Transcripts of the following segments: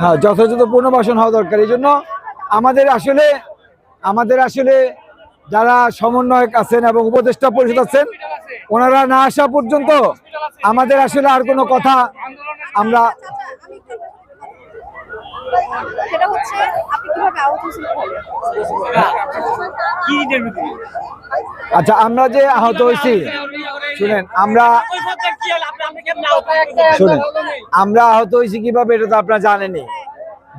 হ্যাঁ যথাযথ পুনর্বাসন হওয়া দরকার। এই জন্য আমাদের আসলে আমাদের আসলে যারা সমন্বয়ক আছেন এবং উপদেষ্টা পরিষদ আছেন ওনারা না আসা পর্যন্ত আমাদের আসলে আর কোনো কথা আমরা সেটা হচ্ছে আপনি কীভাবে আহত হয়েছিলেন আচ্ছা আমরা যে আহত হয়েছি শুনেন আমরা শুনেন আমরা আহত হয়েছি কীভাবে এটা তো আপনারা জানেনই।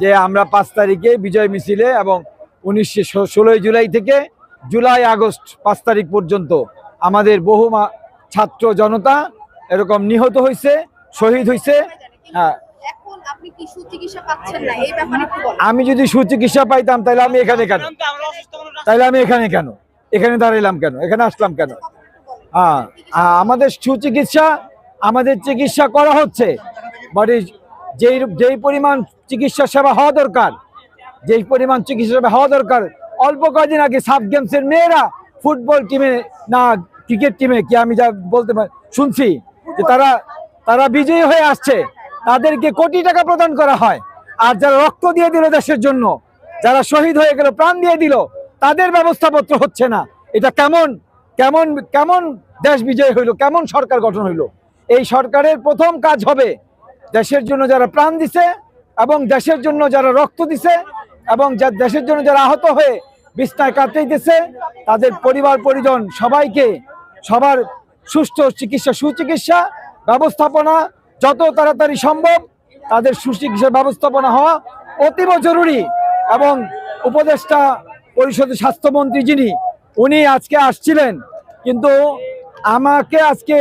যে আমরা পাঁচ তারিখে বিজয় মিছিলে এবং উনিশশো ষোলোই জুলাই থেকে জুলাই আগস্ট পাঁচ তারিখ পর্যন্ত আমাদের বহু ছাত্র জনতা এরকম নিহত হয়েছে শহীদ হয়েছে। হ্যাঁ। আমি যদি সুচিকিৎসা পাইতাম তাহলে আমি এখানে কেন? তাহলে আমি এখানে কেন? এখানে দাঁড়াইলাম কেন? এখানে আসলাম কেন? হ্যাঁ। আমাদের সুচিকিৎসা আমাদের চিকিৎসা করা হচ্ছে। বাট যেই যেই পরিমাণ চিকিৎসা সেবা হওয়া দরকার, যেই পরিমাণ চিকিৎসা সেবা হওয়া দরকার, অল্প কদিন আগে সাব গেমসের মেয়েরা ফুটবল টিমে না ক্রিকেট টিমে কি আমি যা বলতে পারি শুনছি যে তারা তারা বিজয়ী হয়ে আসছে। তাদেরকে কোটি টাকা প্রদান করা হয়। আর যারা রক্ত দিয়ে দিল দেশের জন্য, যারা শহীদ হয়ে গেল, প্রাণ দিয়ে দিল, তাদের ব্যবস্থাপত্র হচ্ছে না। এটা কেমন কেমন কেমন দেশ বিজয় হইল, কেমন সরকার গঠন হইল? এই সরকারের প্রথম কাজ হবে দেশের জন্য যারা প্রাণ দিছে এবং দেশের জন্য যারা রক্ত দিছে এবং যা দেশের জন্য যারা আহত হয়ে বিস্তায় বিছনায় কাটাইতেছে তাদের পরিবার, পরিজন সবাইকে সবার সুষ্ঠু চিকিৎসা, সুচিকিৎসা ব্যবস্থাপনা যত তাড়াতাড়ি সম্ভব তাদের সুচিকিৎসা ব্যবস্থাপনা হওয়া অতীব জরুরি এবং উপদেষ্টা পরিষদের স্বাস্থ্যমন্ত্রী যিনি, উনি আজকে আসছিলেন। কিন্তু আমাকে আজকে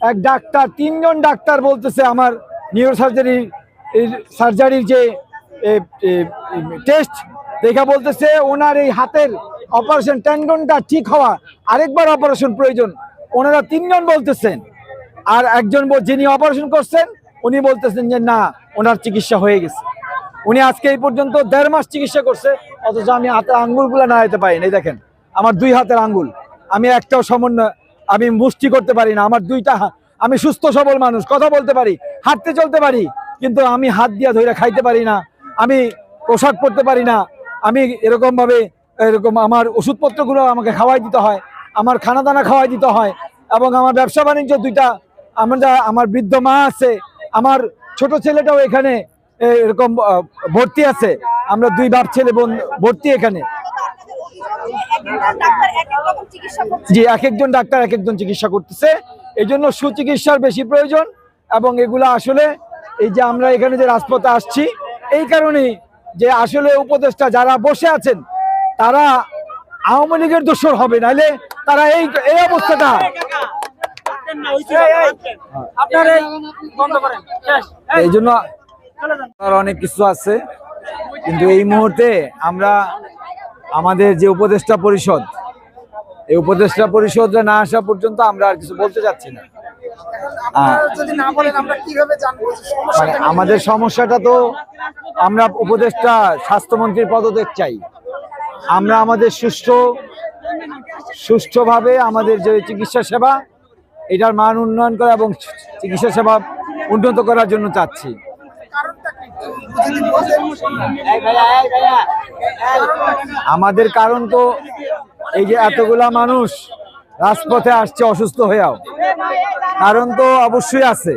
এক ডাক্তার, তিনজন ডাক্তার বলতেছে আমার নিউরো সার্জারি সার্জারির যে টেস্ট, দেখা বলতেছে ওনার এই হাতের অপারেশন টেন্ডনটা ঠিক হওয়া, আরেকবার অপারেশন প্রয়োজন। ওনারা তিনজন বলতেছেন। আর একজন যিনি অপারেশন করছেন, উনি বলতেছেন যে, না, ওনার চিকিৎসা হয়ে গেছে। উনি আজকে এই পর্যন্ত দেড় মাস চিকিৎসা করছে, অথচ আমি হাতের আঙ্গুলগুলো না যেতে পারি না দেখেন। আমার দুই হাতের আঙ্গুল। আমি একটাও সমন্বয়, আমি মুষ্টি করতে পারি না। আমার দুইটা আমি সুস্থ, সবল মানুষ, কথা বলতে পারি। হাঁটতে চলতে পারি, কিন্তু আমি হাত দিয়া ধরে খাইতে পারি না, আমি পোশাক পরতে পারি না, আমি এরকম ভাবে এরকম আমার ওষুধপত্রগুলো আমাকে খাওয়াই দিতে হয়, আমার খানা দানা খাওয়াই দিতে হয়, এবং আমার ব্যবসা বাণিজ্য দুইটা, আমরা আমার বৃদ্ধ মা আছে, আমার ছোট ছেলেটাও এখানে এরকম ভর্তি আছে, আমরা দুই বাপ ছেলে বোন ভর্তি এখানে। জি, এক একজন ডাক্তার এক একজন চিকিৎসা করতেছে এই জন্য সুচিকিৎসার বেশি প্রয়োজন এবং এগুলো আসলে এই যে আমরা এখানে যে রাজপথে আসছি এই কারণেই যে আসলে উপদেষ্টা যারা বসে আছেন তারা আওয়ামী লীগের দোষর হবে নাহলে তারা এই এই অবস্থাটা এই জন্য অনেক কিছু আছে কিন্তু এই মুহূর্তে আমরা আমাদের যে উপদেষ্টা পরিষদ এই উপদেষ্টা পরিষদে না আসা পর্যন্ত আমরা আর কিছু বলতে চাচ্ছি না। যদি না বলেন আমরা কীভাবে জানব যে মানে আমাদের সমস্যাটা তো আমরা উপদেষ্টা স্বাস্থ্যমন্ত্রীর পদত্যাগ চাই। আমরা আমাদের সুষ্ঠু সুষ্ঠুভাবে আমাদের যে চিকিৎসা সেবা এটার মান উন্নয়ন করা এবং চিকিৎসা সেবা উন্নত করার জন্য চাচ্ছি। আমাদের কারণ তো এই যে এতগুলা মানুষ রাজপথে আসছে অসুস্থ হয়েও। কারণ তো অবশ্যই আছে।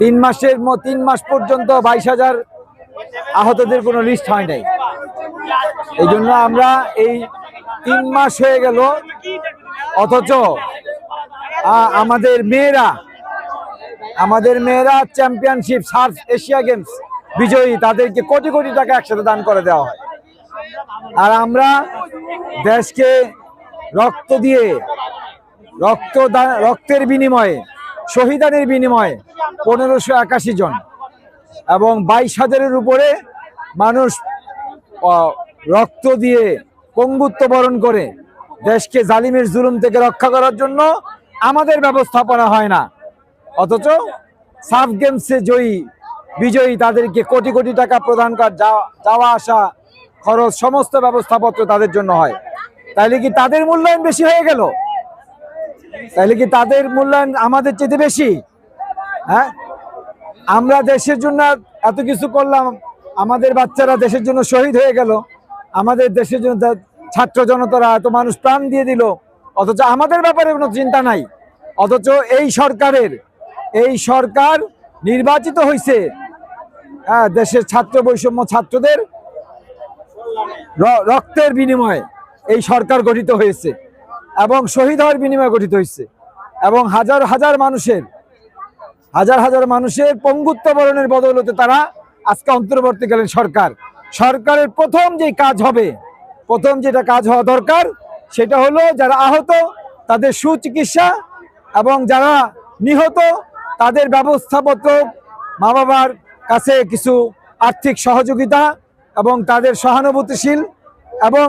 তিন মাসের তিন মাস পর্যন্ত বাইশ হাজার আহতদের কোনো লিস্ট হয় নাই। এই জন্য আমরা এই তিন মাস হয়ে গেল। অথচ আমাদের মেয়েরা আমাদের মেয়েরা চ্যাম্পিয়নশিপ সার্ফ এশিয়া গেমস বিজয়ী, তাদেরকে কোটি কোটি টাকা একসাথে দান করে দেওয়া হয়। আর আমরা দেশকে রক্ত দিয়ে রক্ত রক্তের বিনিময়ে, শহীদানের বিনিময়ে পনেরোশো একাশি জন এবং বাইশ হাজারের উপরে মানুষ রক্ত দিয়ে পঙ্গুত্ব বরণ করে দেশকে জালিমের জুলুম থেকে রক্ষা করার জন্য আমাদের ব্যবস্থাপনা হয় না। অথচ সাফ গেমসে জয়ী, বিজয়ী, তাদেরকে কোটি কোটি টাকা প্রদান করা যাওয়া- আসা খরচ, সমস্ত ব্যবস্থাপত্র তাদের জন্য হয়। তাইলে কি তাদের মূল্যায়ন বেশি হয়ে গেল? তাইলে কি তাদের মূল্যায়ন আমাদের চেয়ে বেশি? হ্যাঁ? আমরা দেশের জন্য এত কিছু করলাম, আমাদের বাচ্চারা দেশের জন্য শহীদ হয়ে গেল, আমাদের দেশের জন্য ছাত্র জনতারা এত মানুষ প্রাণ দিয়ে দিল, অথচ আমাদের ব্যাপারে কোনো চিন্তা নাই। অথচ এই সরকারের, এই সরকার নির্বাচিত হয়েছে হ্যাঁ দেশের ছাত্র বৈষম্য ছাত্রদের রক্তের বিনিময়ে এই সরকার গঠিত হয়েছে। এবং শহীদ হওয়ার বিনিময়ে গঠিত হয়েছে। এবং হাজার হাজার মানুষের, হাজার হাজার মানুষের পঙ্গুত্ব বরণের বদৌলতে তারা আজকে অন্তর্বর্তীকালীন সরকার। সরকারের প্রথম যে কাজ হবে, প্রথম যেটা কাজ হওয়া দরকার, সেটা হলো যারা আহত, তাদের সুচিকিৎসা এবং যারা নিহত, তাদের ব্যবস্থাপত্র মা বাবার কাছে কিছু আর্থিক সহযোগিতা এবং তাদের সহানুভূতিশীল এবং